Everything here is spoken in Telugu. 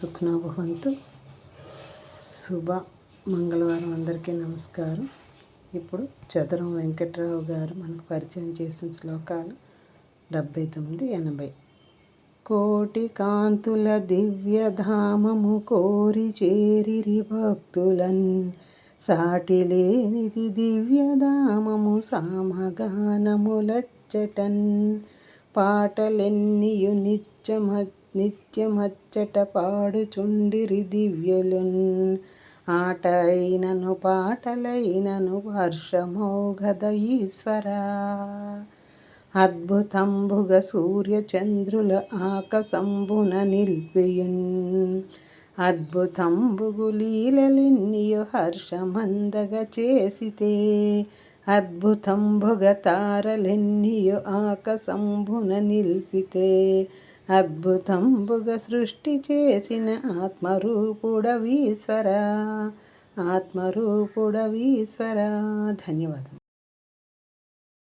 సుఖ్నాభవంతు. శుభ మంగళవారం అందరికీ నమస్కారం. ఇప్పుడు చదరం వెంకట్రావు గారు మనకు పరిచయం చేసిన శ్లోకాలు డెబ్భై తొమ్మిది ఎనభై. కోటి కాంతుల దివ్యధామము కోరి చేరిరి భక్తులన్. సాటి లేనిది దివ్యధామము సామగానములచ్చటన్. పాటలెన్నియు నిత్యమ నిత్యమచ్చట పాడుచుండిరి దివ్యలున్. ఆట అయినను పాటలైనను వర్షమోగద ఈశ్వర అద్భుతంబుగ సూర్యచంద్రుల ఆకసంబున నిల్పియున్ అద్భుతంబుగు లీలలిన్నియు హర్షమందగ చేసితే. అద్భుతంబుగ తారలెన్నియు ఆకసంబున నిల్పితే. అద్భుతంబుగ సృష్టి చేసిన ఆత్మరూపుడవీశ్వర ఆత్మరూపుడవీశ్వర ధన్యవాదం